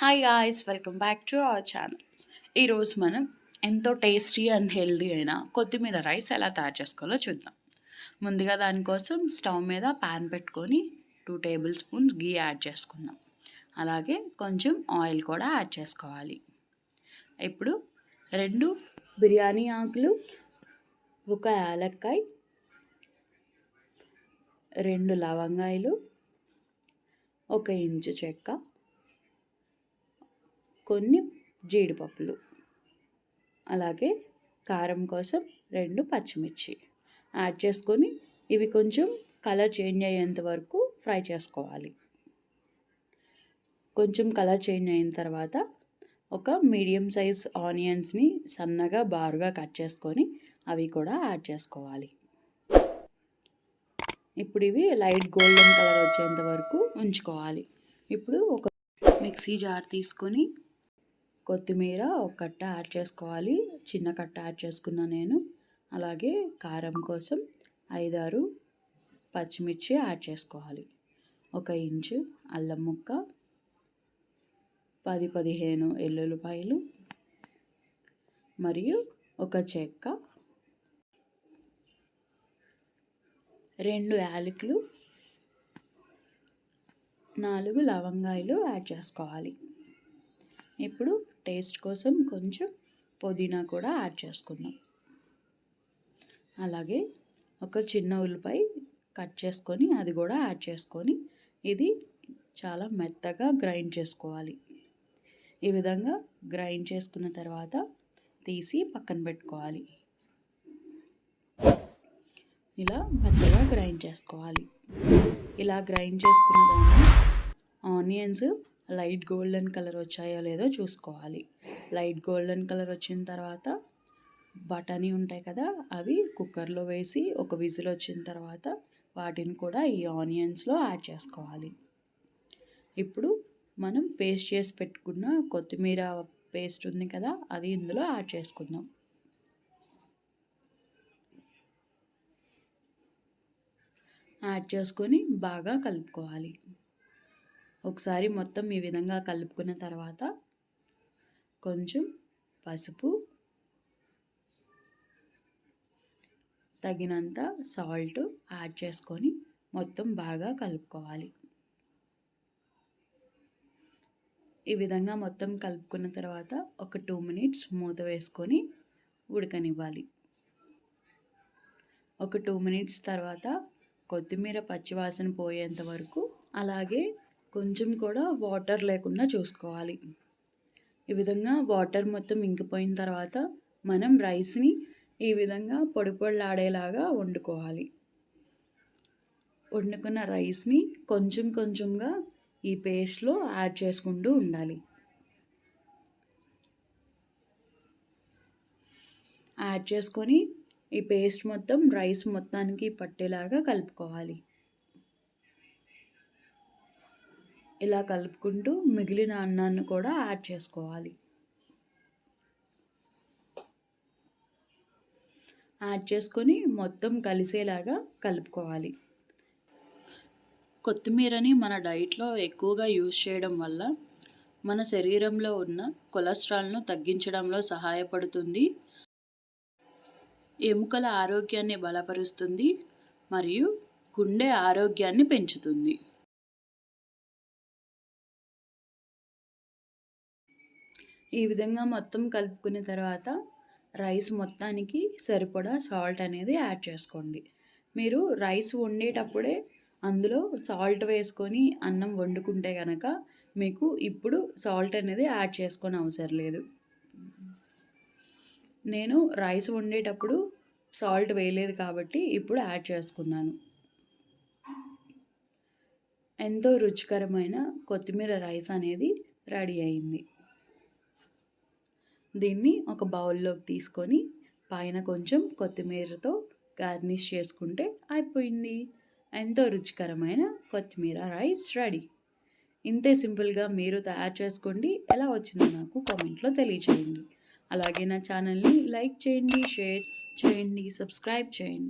Hi guys welcome back to our channel ఈరోజు మనం ఎంతో టేస్టీ అండ్ హెల్దీ అయిన కొత్తిమీర రైస్ ఎలా తయారు చేసుకోవాలో చూద్దాం. ముందుగా దానికోసం స్టవ్ మీద ప్యాన్ పెట్టుకొని two tablespoons ghee add చేసుకుందాం. అలాగే కొంచెం ఆయిల్ కూడా యాడ్ చేసుకోవాలి. ఇప్పుడు రెండు బిర్యానీ ఆకులు ఒక యాలక్కాయ రెండు లవంగాయలు ఒక ఇంచు చెక్క కొన్ని జీడిపప్పులు. అలాగే కారం కోసం రెండు పచ్చిమిర్చి. యాడ్ చేసుకొని ఇవి కొంచెం కలర్ చేంజ్ అయ్యేంత వరకు ఫ్రై చేసుకోవాలి. కొంచెం కలర్ చేంజ్ అయిన తర్వాత ఒక మీడియం సైజ్ ఆనియన్స్ని సన్నగా బారుగా కట్ చేసుకొని అవి కూడా యాడ్ చేసుకోవాలి. ఇప్పుడు ఇవి లైట్ గోల్డెన్ కలర్ వచ్చేంత వరకు ఉంచుకోవాలి. ఇప్పుడు ఒక మిక్సీ జార్ తీసుకొని కొత్తిమీర ఒక కట్ట యాడ్ చేసుకోవాలి. చిన్న కట్ట యాడ్ చేసుకున్నా నేను. అలాగే కారం కోసం ఐదారు పచ్చిమిర్చి యాడ్ చేసుకోవాలి. ఒక ఇంచు అల్లం ముక్క పది పదిహేను ఎల్లుల్లిపాయలు మరియు ఒక చెక్క రెండు యాలకులు నాలుగు లవంగాయలు యాడ్ చేసుకోవాలి. ఇప్పుడు టేస్ట్ కోసం కొంచెం పుదీనా కూడా యాడ్ చేసుకుందాం. అలాగే ఒక చిన్న ఉల్లిపాయ కట్ చేసుకొని అది కూడా యాడ్ చేసుకొని ఇది చాలా మెత్తగా గ్రైండ్ చేసుకోవాలి. ఈ విధంగా గ్రైండ్ చేసుకున్న తర్వాత తీసి పక్కన పెట్టుకోవాలి. ఇలా మెత్తగా గ్రైండ్ చేసుకోవాలి. ఇలా గ్రైండ్ చేసుకున్న దాన్ని ఆనియన్స్ లైట్ గోల్డెన్ కలర్ వచ్చాయో లేదో చూసుకోవాలి. లైట్ గోల్డెన్ కలర్ వచ్చిన తర్వాత బఠానీ ఉంటాయి కదా అవి కుక్కర్లో వేసి ఒక విజిల్ వచ్చిన తర్వాత వాటిని కూడా ఈ ఆనియన్స్లో యాడ్ చేసుకోవాలి. ఇప్పుడు మనం పేస్ట్ చేసి పెట్టుకున్న కొత్తిమీర పేస్ట్ ఉంది కదా అది ఇందులో యాడ్ చేసుకుందాం. యాడ్ చేసుకొని బాగా కలుపుకోవాలి. ఒకసారి మొత్తం ఈ విధంగా కలుపుకున్న తర్వాత కొంచెం పసుపు తగినంత సాల్ట్ యాడ్ చేసుకొని మొత్తం బాగా కలుపుకోవాలి. ఈ విధంగా మొత్తం కలుపుకున్న తర్వాత ఒక టూ మినిట్స్ మూత వేసుకొని ఉడకనివ్వాలి. ఒక టూ మినిట్స్ తర్వాత కొత్తిమీర పచ్చివాసన పోయేంత వరకు అలాగే కొంచెం కూడా వాటర్ లేకుండా చూసుకోవాలి. ఈ విధంగా వాటర్ మొత్తం ఇంకిపోయిన తర్వాత మనం రైస్ని ఈ విధంగా పొడి పొడిలాడేలాగా వండుకోవాలి. వండుకున్న రైస్ని కొంచెం కొంచెంగా ఈ పేస్ట్లో యాడ్ చేసుకుంటూ ఉండాలి. యాడ్ చేసుకొని ఈ పేస్ట్ మొత్తం రైస్ మొత్తానికి పట్టేలాగా కలుపుకోవాలి. ఇలా కలుపుకుంటూ మిగిలిన అన్నాన్ని కూడా యాడ్ చేసుకోవాలి. యాడ్ చేసుకొని మొత్తం కలిసేలాగా కలుపుకోవాలి. కొత్తిమీరని మన డైట్లో ఎక్కువగా యూజ్ చేయడం వల్ల మన శరీరంలో ఉన్న కొలెస్ట్రాల్ను తగ్గించడంలో సహాయపడుతుంది. ఎముకల ఆరోగ్యాన్ని బలపరుస్తుంది మరియు గుండె ఆరోగ్యాన్ని పెంచుతుంది. ఈ విధంగా మొత్తం కలుపుకున్న తర్వాత రైస్ మొత్తానికి సరిపడా సాల్ట్ అనేది యాడ్ చేసుకోండి. మీరు రైస్ వండేటప్పుడే అందులో సాల్ట్ వేసుకొని అన్నం వండుకుంటే కనుక మీకు ఇప్పుడు సాల్ట్ అనేది యాడ్ చేసుకొని అవసరం లేదు. నేను రైస్ వండేటప్పుడు సాల్ట్ వేయలేదు కాబట్టి ఇప్పుడు యాడ్ చేసుకున్నాను. ఎంతో రుచికరమైన కొత్తిమీర రైస్ అనేది రెడీ అయింది. దీన్ని ఒక బౌల్లోకి తీసుకొని పైన కొంచెం కొత్తిమీరతో గార్నిష్ చేసుకుంటే అయిపోయింది. ఎంతో రుచికరమైన కొత్తిమీర రైస్ రెడీ. ఇంతే సింపుల్గా మీరు తయారు చేసుకోండి. ఎలా వచ్చిందో నాకు కామెంట్లో తెలియచేయండి. అలాగే నా ఛానల్ని లైక్ చేయండి షేర్ చేయండి సబ్స్క్రైబ్ చేయండి.